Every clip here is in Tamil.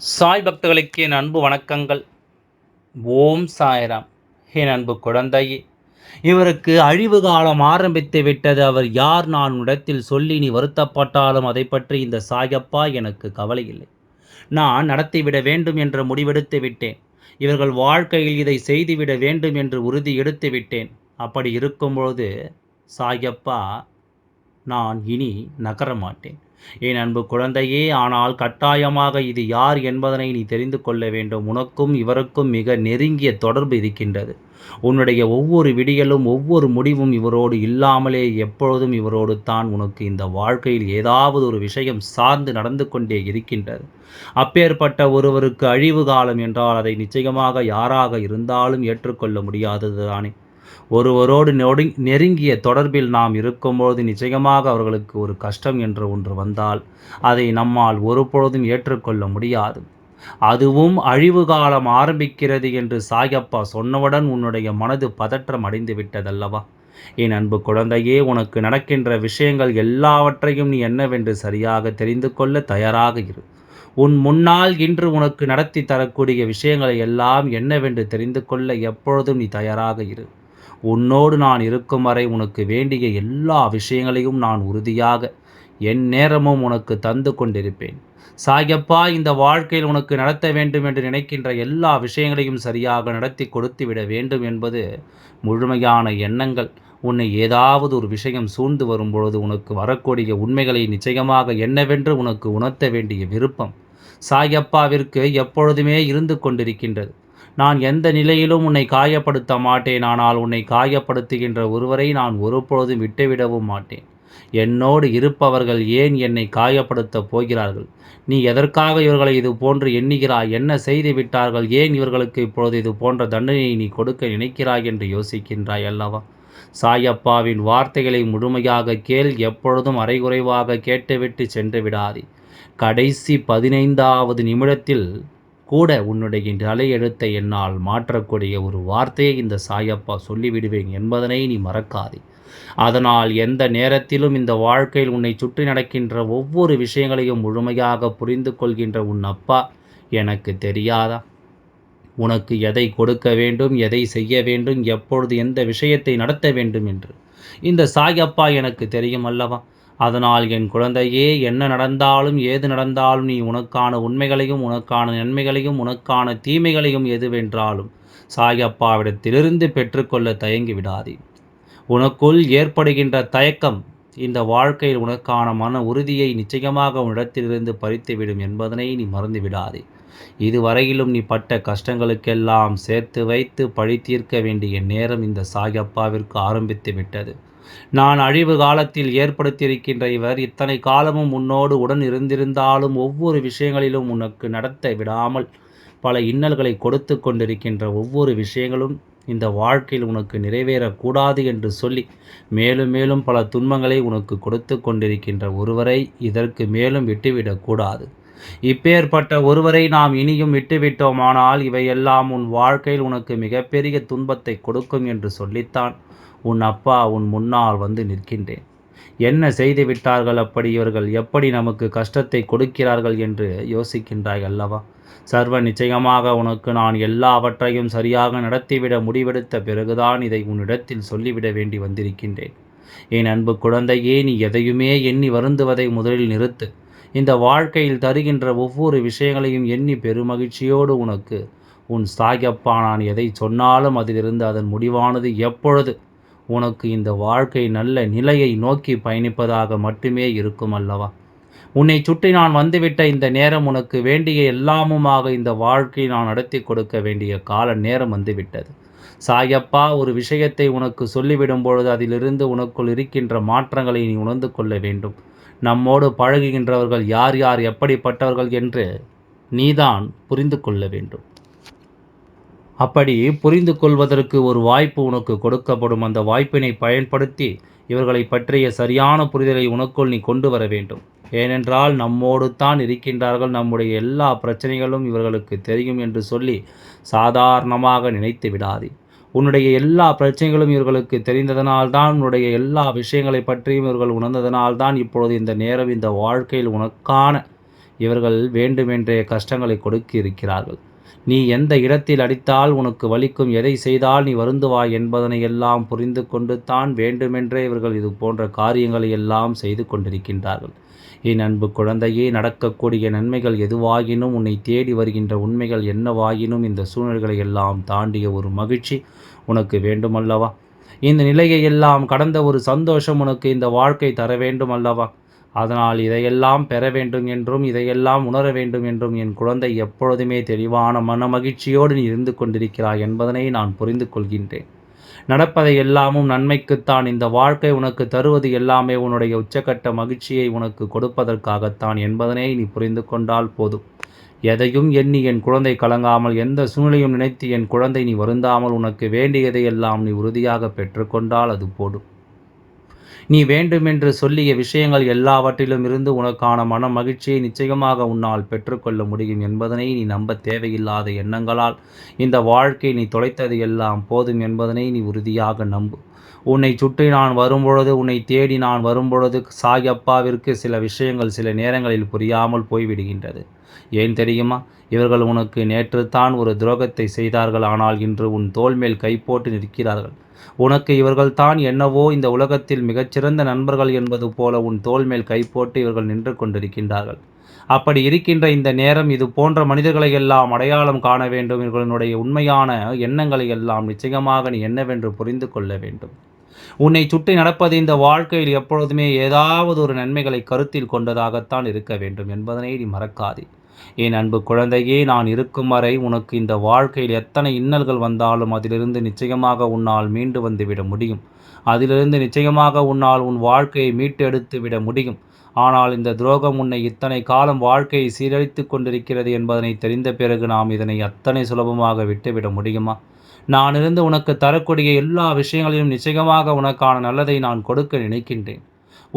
சாய் பக்தர்களுக்கு என் அன்பு வணக்கங்கள். ஓம் சாய்ராம். என் அன்பு குழந்தையே இவருக்கு அழிவு காலம் ஆரம்பித்து விட்டது அவர் யார் நான் இடத்தில் சொல்லி நீ வருத்தப்பட்டாலும் அதை பற்றி இந்த சாயப்பா எனக்கு கவலை இல்லை நான் நடத்திவிட வேண்டும் என்று முடிவெடுத்து விட்டேன். இவர்கள் வாழ்க்கையில் இதை செய்துவிட வேண்டும் என்று உறுதி எடுத்து விட்டேன். அப்படி இருக்கும்பொழுது சாயப்பா நான் இனி நகர மாட்டேன் என் அன்பு குழந்தையே ஆனால் கட்டாயமாக இது யார் என்பதனை நீ தெரிந்து கொள்ள வேண்டும். உனக்கும் இவருக்கும் மிக நெருங்கிய தொடர்பு இருக்கின்றது. உன்னுடைய ஒவ்வொரு விடியலும் ஒவ்வொரு முடிவும் இவரோடு இல்லாமலே எப்பொழுதும் இவரோடு தான் உனக்கு இந்த வாழ்க்கையில் ஏதாவது ஒரு விஷயம் சார்ந்து நடந்து கொண்டே இருக்கின்றது. அப்பேற்பட்ட ஒருவருக்கு அழிவு காலம் என்றால் அதை நிச்சயமாக யாராக இருந்தாலும் ஏற்றுக்கொள்ள முடியாதது தானே ஒருவரோடு நொடி நெருங்கிய தொடர்பில் நாம் இருக்கும்போது நிச்சயமாக அவர்களுக்கு ஒரு கஷ்டம் என்று ஒன்று வந்தால் அதை நம்மால் ஒருபொழுதும் ஏற்றுக்கொள்ள முடியாது. அதுவும் அழிவு காலம் ஆரம்பிக்கிறது என்று சாயப்பா சொன்னவுடன் உன்னுடைய மனது பதற்றம் அடைந்து விட்டதல்லவா என் அன்பு குழந்தையே உனக்கு நடக்கின்ற விஷயங்கள் எல்லாவற்றையும் நீ என்னவென்று சரியாக தெரிந்து கொள்ள தயாராக இரு. உன் முன்னால் இன்று உனக்கு நடத்தி தரக்கூடிய விஷயங்களை எல்லாம் என்னவென்று தெரிந்து கொள்ள எப்பொழுதும் நீ தயாராக இரு. உன்னோடு நான் இருக்கும் வரை உனக்கு வேண்டிய எல்லா விஷயங்களையும் நான் உறுதியாக என் நேரமும் உனக்கு தந்து கொண்டிருப்பேன். சாயப்பா இந்த வாழ்க்கையில் உனக்கு நடத்த வேண்டும் என்று நினைக்கின்ற எல்லா விஷயங்களையும் சரியாக நடத்தி கொடுத்து விட வேண்டும் என்பது முழுமையான எண்ணங்கள். உன்னை ஏதாவது ஒரு விஷயம் சூழ்ந்து வரும்பொழுது உனக்கு வரக்கூடிய உண்மைகளை நிச்சயமாக என்னவென்று உனக்கு உணர்த்த வேண்டிய விருப்பம் சாயப்பாவிற்கு எப்பொழுதுமே இருந்து கொண்டிருக்கின்றது. நான் எந்த நிலையிலும் உன்னை காயப்படுத்த மாட்டேன் ஆனால் உன்னை காயப்படுத்துகின்ற ஒருவரை நான் ஒருபொழுதும் விட்டுவிடவும் மாட்டேன். என்னோடு இருப்பவர்கள் ஏன் என்னை காயப்படுத்தப் போகிறார்கள்? நீ எதற்காக இவர்களை இது போன்று எண்ணுகிறாய்? என்ன செய்து விட்டார்கள்? ஏன் இவர்களுக்கு இப்பொழுது இது போன்ற தண்டனையை நீ கொடுக்க நினைக்கிறாய் என்று யோசிக்கின்றாய் அல்லவா? சாயப்பாவின் வார்த்தைகளை முழுமையாக கேள் எப்பொழுதும் அரைகுறைவாக கேட்டுவிட்டு சென்று விடாதே. கடைசி பதினைந்தாவது நிமிடத்தில் கூட உன்னுடைய தலையெழுத்தை என்னால் மாற்றக்கூடிய ஒரு வார்த்தையை இந்த சாயப்பா சொல்லிவிடுவேன் என்பதனை நீ மறக்காதே. அதனால் எந்த நேரத்திலும் இந்த வாழ்க்கையில் உன்னை சுற்றி நடக்கின்ற ஒவ்வொரு விஷயங்களையும் முழுமையாக புரிந்து கொள்கின்ற உன் அப்பா எனக்கு தெரியாதா? உனக்கு எதை கொடுக்க வேண்டும் எதை செய்ய வேண்டும் எப்பொழுது எந்த விஷயத்தை நடத்த வேண்டும் என்று. இந்த சாயப்பா எனக்கு தெரியும் அல்லவா? அதனால் என் குழந்தையே என்ன நடந்தாலும் ஏது நடந்தாலும் நீ உனக்கான உண்மைகளையும் உனக்கான நன்மைகளையும் உனக்கான தீமைகளையும் எதுவென்றாலும் சாயப்பாவிடத்திலிருந்து பெற்றுக்கொள்ள தயங்கி விடாதே உனக்குள் ஏற்படுகின்ற தயக்கம் இந்த வாழ்க்கையில் உனக்கான மன உறுதியை நிச்சயமாக உன்னிடத்திலிருந்து பறித்துவிடும் என்பதனை நீ மறந்து விடாதே இதுவரையிலும் நீ பட்ட கஷ்டங்களுக்கெல்லாம் சேர்த்து வைத்து பழி தீர்க்க வேண்டிய நேரம் இந்த சாயப்பாவிற்கு ஆரம்பித்து விட்டது நான் அழிவு காலத்தில் ஏற்படுத்தியிருக்கின்ற இவர் இத்தனை காலமும் உன்னோடு உடன் இருந்திருந்தாலும் ஒவ்வொரு விஷயங்களிலும் உனக்கு நடத்த விடாமல் பல இன்னல்களை கொடுத்து கொண்டிருக்கின்ற ஒவ்வொரு விஷயங்களும் இந்த வாழ்க்கையில் உனக்கு நிறைவேறக்கூடாது என்று சொல்லி மேலும் மேலும் பல துன்பங்களை உனக்கு கொடுத்து கொண்டிருக்கின்ற ஒருவரை இதற்கு மேலும் விட்டுவிடக்கூடாது. இப்பேற்பட்ட ஒருவரை நாம் இனியும் விட்டுவிட்டோமானால் இவையெல்லாம் உன் வாழ்க்கையில் உனக்கு மிகப்பெரிய துன்பத்தை கொடுக்கும் என்று சொல்லித்தான் உன் அப்பா உன் முன்னால் வந்து நிற்கின்றேன். என்ன செய்து விட்டார்கள் அப்படி இவர்கள்? எப்படி நமக்கு கஷ்டத்தை கொடுக்கிறார்கள் என்று யோசிக்கின்றாய் அல்லவா? சர்வ நிச்சயமாக உனக்கு நான் எல்லாவற்றையும் சரியாக நடத்திவிட முடிவெடுத்த பிறகுதான் இதை உன்னிடத்தில் சொல்லிவிட வேண்டி வந்திருக்கின்றேன். என் அன்பு குழந்தையே நீ எதையுமே எண்ணி வருந்துவதை முதலில் நிறுத்து. இந்த வாழ்க்கையில் தருகின்ற ஒவ்வொரு விஷயங்களையும் எண்ணி பெருமகிழ்ச்சியோடு உனக்கு. உன் சாயப்பா நான் எதை சொன்னாலும் அதிலிருந்து அதன் முடிவானது எப்பொழுது உனக்கு இந்த வாழ்க்கை நல்ல நிலையை நோக்கி பயணிப்பதாக மட்டுமே இருக்கும் அல்லவா? உன்னை சுற்றி நான் வந்துவிட்ட இந்த நேரம் உனக்கு வேண்டிய எல்லாமுமாக இந்த வாழ்க்கை நான் நடத்தி கொடுக்க வேண்டிய கால நேரம் வந்துவிட்டது. சாயப்பா ஒரு விஷயத்தை உனக்கு சொல்லிவிடும் பொழுது அதிலிருந்து உனக்குள் இருக்கின்ற மாற்றங்களை நீ உணர்ந்து கொள்ள வேண்டும். நம்மோடு பழகுகின்றவர்கள் யார் யார் எப்படிப்பட்டவர்கள் என்று நீதான் புரிந்து கொள்ள வேண்டும். அப்படி புரிந்து கொள்வதற்கு ஒரு வாய்ப்பு உனக்கு கொடுக்கப்படும். அந்த வாய்ப்பினை பயன்படுத்தி இவர்களை பற்றிய சரியான புரிதலை உனக்குள் நீ கொண்டு வர வேண்டும். ஏனென்றால் நம்மோடு தான் இருக்கின்றார்கள். நம்முடைய எல்லா பிரச்சனைகளும் இவர்களுக்கு தெரியும் என்று சொல்லி சாதாரணமாக நினைத்து விடாதே. உன்னுடைய எல்லா பிரச்சனைகளும் இவர்களுக்கு தெரிந்ததனால்தான் உன்னுடைய எல்லா விஷயங்களை பற்றியும் இவர்கள் உணர்ந்ததனால்தான் இப்பொழுது இந்த நேரம் இந்த வாழ்க்கையில் உனக்கான இவர்கள் வேண்டுமென்றே கஷ்டங்களை கொடுக்க இருக்கிறார்கள். நீ எந்த இடத்தில் அடித்தால் உனக்கு வலிக்கும் எதை செய்தால் நீ வருந்துவாய் என்பதனை எல்லாம் புரிந்து கொண்டு தான் வேண்டுமென்றே இவர்கள் இது போன்ற காரியங்களை எல்லாம் செய்து கொண்டிருக்கின்றார்கள். என் அன்பு குழந்தையே நடக்கக்கூடிய நன்மைகள் எதுவாகினும் உன்னை தேடி வருகின்ற உண்மைகள் என்னவாகினும் இந்த சூழ்நிலைகளை எல்லாம் தாண்டிய ஒரு மகிழ்ச்சி உனக்கு வேண்டுமல்லவா? இந்த நிலையை எல்லாம் கடந்த ஒரு சந்தோஷம் உனக்கு இந்த வாழ்க்கை தர வேண்டும் அல்லவா அதனால் இதையெல்லாம் பெற வேண்டும் என்றும் இதையெல்லாம் உணர வேண்டும் என்றும் என் குழந்தை எப்பொழுதுமே தெளிவான மன மகிழ்ச்சியோடு நீ இருந்து கொண்டிருக்கிறாய் என்பதனை நான் புரிந்து கொள்கின்றேன். நடப்பதை எல்லாமும் நன்மைக்குத்தான் இந்த வாழ்க்கை உனக்கு தருவது எல்லாமே உன்னுடைய உச்சக்கட்ட மகிழ்ச்சியை உனக்கு கொடுப்பதற்காகத்தான் என்பதனை நீ புரிந்து கொண்டால் போதும். எதையும் எண்ணி என் குழந்தை கலங்காமல் எந்த சூழ்நிலையும் நினைத்து என் குழந்தை நீ வருந்தாமல் உனக்கு வேண்டியதையெல்லாம் நீ உறுதியாக பெற்றுக்கொண்டால் அது போடும் நீ வேண்டுமென்று சொல்லிய விஷயங்கள் எல்லாவற்றிலும் இருந்து உனக்கான மன மகிழ்ச்சியை நிச்சயமாக உன்னால் பெற்றுக்கொள்ள முடியும் என்பதனை நீ நம்ப தேவையில்லாத எண்ணங்களால் இந்த வாழ்க்கை நீ தொலைத்தது எல்லாம் போதும் என்பதனை நீ உறுதியாக நம்பு. உன்னை சுற்றி நான் வரும்பொழுது உன்னை தேடி நான் வரும்பொழுது சாயப்பாவிற்கு சில விஷயங்கள் சில நேரங்களில் புரியாமல் போய்விடுகின்றது. ஏன் தெரியுமா? இவர்கள் உனக்கு நேற்று தான் ஒரு துரோகத்தை செய்தார்கள் ஆனால் இன்று உன் தோல் மேல் கை போட்டு நிற்கிறார்கள். உனக்கு இவர்கள் தான் என்னவோ இந்த உலகத்தில் மிகச்சிறந்த நண்பர்கள் என்பது போல உன் தோல் மேல் கை போட்டு இவர்கள் நின்று கொண்டிருக்கின்றார்கள். அப்படி இருக்கின்ற இந்த நேரம் இது போன்ற மனிதர்களை எல்லாம் அடையாளம் காண வேண்டும். இவர்களுடைய உண்மையான எண்ணங்களை எல்லாம் நிச்சயமாக நீ என்னவென்று புரிந்து கொள்ள வேண்டும். உன்னை சுற்றி நடப்பது இந்த வாழ்க்கையில் எப்பொழுதுமே ஏதாவது ஒரு நன்மைகளை கருத்தில் கொண்டதாகத்தான் இருக்க வேண்டும் என்பதனை நீ மறக்காதே. என் அன்பு குழந்தையே நான் இருக்கும் வரை உனக்கு இந்த வாழ்க்கையில் எத்தனை இன்னல்கள் வந்தாலும் அதிலிருந்து நிச்சயமாக உன்னால் மீண்டு வந்துவிட முடியும். அதிலிருந்து நிச்சயமாக உன்னால் உன் வாழ்க்கையை மீட்டெடுத்து விட முடியும். ஆனால் இந்த துரோகம் உன்னை இத்தனை காலம் வாழ்க்கையை சீரழித்து கொண்டிருக்கிறது என்பதனை தெரிந்த பிறகு நாம் இதனை அத்தனை சுலபமாக விட்டுவிட முடியுமா? நான் இருந்து உனக்கு தரக்கூடிய எல்லா விஷயங்களிலும் நிச்சயமாக உனக்கான நல்லதை நான் கொடுக்க நினைக்கின்றேன்.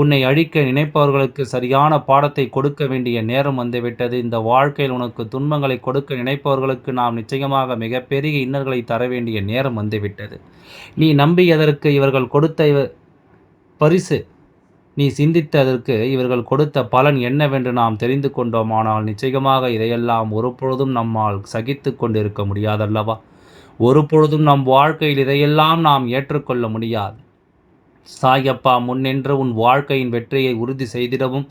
உன்னை அழிக்க நினைப்பவர்களுக்கு சரியான பாடத்தை கொடுக்க வேண்டிய நேரம் வந்துவிட்டது. இந்த வாழ்க்கையில் உனக்கு துன்பங்களை கொடுக்க நினைப்பவர்களுக்கு நாம் நிச்சயமாக மிகப்பெரிய இன்னல்களை தர வேண்டிய நேரம் வந்துவிட்டது. நீ நம்பியதற்கு இவர்கள் கொடுத்த பரிசு. நீ சிந்தித்ததற்கு இவர்கள் கொடுத்த பலன் என்னவென்று நாம் தெரிந்து கொண்டோமானால் நிச்சயமாக இதையெல்லாம் ஒரு பொழுதும் நம்மால் சகித்து கொண்டிருக்க முடியாதல்லவா? ஒரு பொழுதும் நம் வாழ்க்கையில் இதையெல்லாம் நாம் ஏற்றுக்கொள்ள முடியாது. சாயப்பா முன்னின்று உன் வாழ்க்கையின் வெற்றியை உறுதி செய்திடவும்.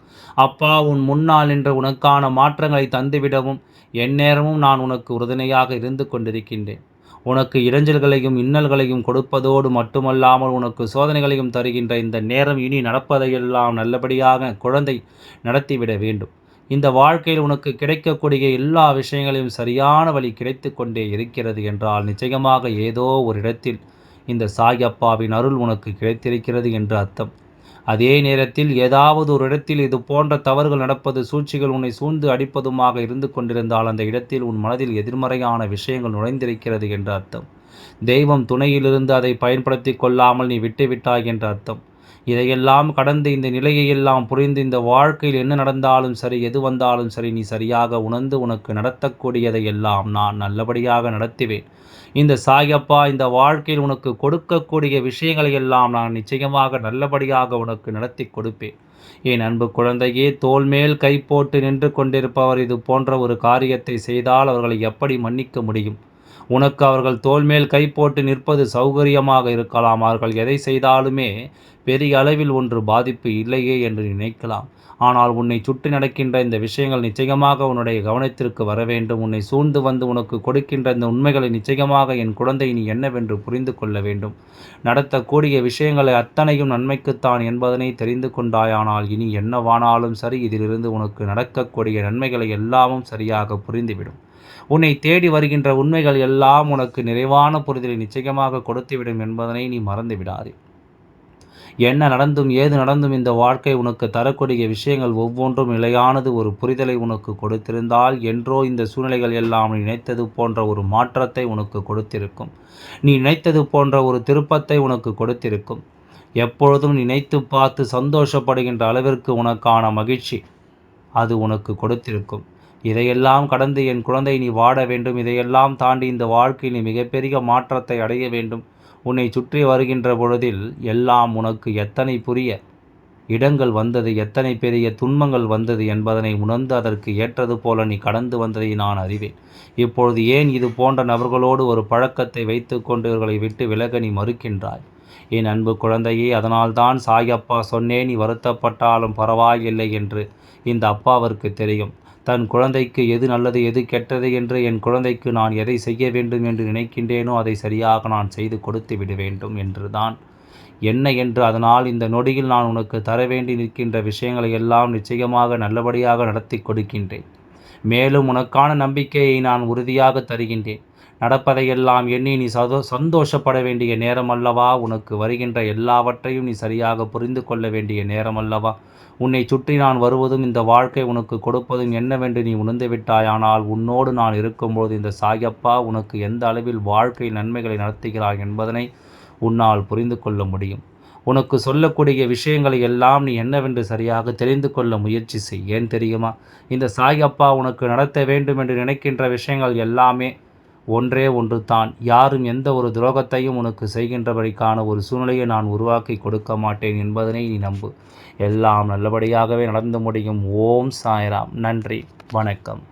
அப்பா உன் முன்னால் நின்று உனக்கான மாற்றங்களை தந்துவிடவும். எந்நேரமும் நான் உனக்கு உறுதுணையாக இருந்து கொண்டிருக்கின்றேன். உனக்கு இடைஞ்சல்களையும் இன்னல்களையும் கொடுப்பதோடு மட்டுமல்லாமல் உனக்கு சோதனைகளையும் தருகின்ற இந்த நேரம் இனி நடப்பதையெல்லாம் நல்லபடியாக குழந்தை நடத்திவிட வேண்டும். இந்த வாழ்க்கையில் உனக்கு கிடைக்கக்கூடிய எல்லா விஷயங்களையும் சரியான வழி கிடைத்து கொண்டே இருக்கிறது என்றால் நிச்சயமாக ஏதோ ஒரு இடத்தில் இந்த சாயப்பாவின் அருள் உனக்கு கிடைத்திருக்கிறது என்று அர்த்தம். அதே நேரத்தில் ஏதாவது ஒரு இடத்தில் இது போன்ற தவறுகள் நடப்பது சூழ்ச்சிகள் உன்னை சூழ்ந்து அடிப்பதுமாக இருந்து கொண்டிருந்தால் அந்த இடத்தில் உன் மனதில் எதிர்மறையான விஷயங்கள் நுழைந்திருக்கிறது என்று அர்த்தம். தெய்வம் துணையிலிருந்து அதை பயன்படுத்தி கொள்ளாமல் நீ விட்டுவிட்டாய் என்ற அர்த்தம். இதையெல்லாம் கடந்து இந்த நிலையையெல்லாம் புரிந்து இந்த வாழ்க்கையில் என்ன நடந்தாலும் சரி எது வந்தாலும் சரி நீ சரியாக உணர்ந்து உனக்கு நடத்தக்கூடியதை எல்லாம் நான் நல்லபடியாக நடத்துவேன். இந்த சாயப்பா இந்த வாழ்க்கையில் உனக்கு கொடுக்கக்கூடிய விஷயங்களை எல்லாம் நான் நிச்சயமாக நல்லபடியாக உனக்கு நடத்தி கொடுப்பேன். என் அன்பு குழந்தையே தோல் மேல் கை போட்டு நின்று கொண்டிருப்பவர் இது போன்ற ஒரு காரியத்தை செய்தால் அவர்களை எப்படி மன்னிக்க முடியும்? உனக்கு அவர்கள் தோல்மேல் கை போட்டு நிற்பது சௌகரியமாக இருக்கலாம். அவர்கள் எதை செய்தாலுமே பெரிய அளவில் ஒன்று பாதிப்பு இல்லையே என்று நினைக்கலாம். ஆனால் உன்னை சுற்றி நடக்கின்ற இந்த விஷயங்கள் நிச்சயமாக உன்னுடைய கவனத்திற்கு வர வேண்டும். உன்னை சூழ்ந்து வந்து உனக்கு கொடுக்கின்ற இந்த உண்மைகளை நிச்சயமாக என் குழந்தை நீ என்னவென்று புரிந்து கொள்ள வேண்டும். நடத்தக்கூடிய விஷயங்களை அத்தனையும் நன்மைக்குத்தான் என்பதனை தெரிந்து கொண்டாயானால் இனி என்னவானாலும் சரி இதிலிருந்து உனக்கு நடக்கக்கூடிய நன்மைகளை எல்லாமும் சரியாக புரிந்துவிடும். உன்னை தேடி வருகின்ற உண்மைகள் எல்லாம் உனக்கு நிறைவான புரிதலை நிச்சயமாக கொடுத்துவிடும் என்பதனை நீ மறந்து விடாதே என்ன நடந்தும் ஏது நடந்தும் இந்த வாழ்க்கை உனக்கு தரக்கூடிய விஷயங்கள் ஒவ்வொன்றும் நிலையானது ஒரு புரிதலை உனக்கு கொடுத்திருந்தால் என்றோ இந்த சூழ்நிலைகள் எல்லாம் நினைத்தது போன்ற ஒரு மாற்றத்தை உனக்கு கொடுத்திருக்கும். நீ நினைத்தது போன்ற ஒரு திருப்பத்தை உனக்கு கொடுத்திருக்கும். எப்பொழுதும் நினைத்து பார்த்து சந்தோஷப்படுகின்ற அளவிற்கு உனக்கான மகிழ்ச்சி அது உனக்கு கொடுத்திருக்கும். இதையெல்லாம் கடந்து என் குழந்தை நீ வாட வேண்டும். இதையெல்லாம் தாண்டி இந்த வாழ்க்கையில் நீ மிகப்பெரிய மாற்றத்தை அடைய வேண்டும். உன்னை சுற்றி வருகின்ற பொழுதில் எல்லாம் உனக்கு எத்தனை புரிய இடங்கள் வந்தது எத்தனை பெரிய துன்பங்கள் வந்தது என்பதனை உணர்ந்து அதற்கு ஏற்றது போல நீ கடந்து வந்ததை நான் அறிவேன். இப்பொழுது ஏன் இது போன்ற நபர்களோடு ஒரு பழக்கத்தை வைத்து கொண்டு இவர்களை விட்டு விலக நீ மறுக்கின்றாய்? என் அன்பு குழந்தையே அதனால்தான் சாயப்பா சொன்னேன் நீ வருத்தப்பட்டாலும் பரவாயில்லை என்று இந்த அப்பாவிற்கு தெரியும். தன் குழந்தைக்கு எது நல்லது எது கெட்டது என்று என் குழந்தைக்கு நான் எதை செய்ய வேண்டும் என்று நினைக்கின்றேனோ அதை சரியாக நான் செய்து கொடுத்து விட வேண்டும் என்றுதான். என்ன என்று அதனால் இந்த நொடியில் நான் உனக்கு தர வேண்டி நிற்கின்ற விஷயங்களை எல்லாம் நிச்சயமாக நல்லபடியாக நடத்தி கொடுக்கின்றேன். மேலும் உனக்கான நம்பிக்கையை நான் உறுதியாக தருகின்றேன். நடப்பதையெல்லாம் எண்ணி நீ சதோ சந்தோஷப்பட வேண்டிய நேரம் அல்லவா உனக்கு வருகின்ற எல்லாவற்றையும் நீ சரியாக புரிந்து கொள்ள வேண்டிய நேரம் அல்லவா உன்னை சுற்றி நான் வருவதும் இந்த வாழ்க்கை உனக்கு கொடுப்பதும் என்னவென்று நீ உணர்ந்து விட்டாயானால் உன்னோடு நான் இருக்கும்போது இந்த சாயப்பா உனக்கு எந்த அளவில் வாழ்க்கை நன்மைகளை நடத்துகிறாய் என்பதனை உன்னால் புரிந்து கொள்ள முடியும். உனக்கு சொல்லக்கூடிய விஷயங்களை எல்லாம் நீ என்னவென்று சரியாக தெரிந்து கொள்ள முயற்சி செய். ஏன் தெரியுமா? இந்த சாயப்பா உனக்கு நடத்த வேண்டும் என்று நினைக்கின்ற விஷயங்கள் எல்லாமே ஒன்றே ஒன்று தான். யாரும் எந்த ஒரு துரோகத்தையும் உனக்கு செய்கின்றபடிக்கான ஒரு சூழ்நிலையை நான் உருவாக்கி கொடுக்க மாட்டேன் என்பதனை நீ நம்பு. எல்லாம் நல்லபடியாகவே நடந்து முடியும். ஓம் சாய்ராம். நன்றி. வணக்கம்.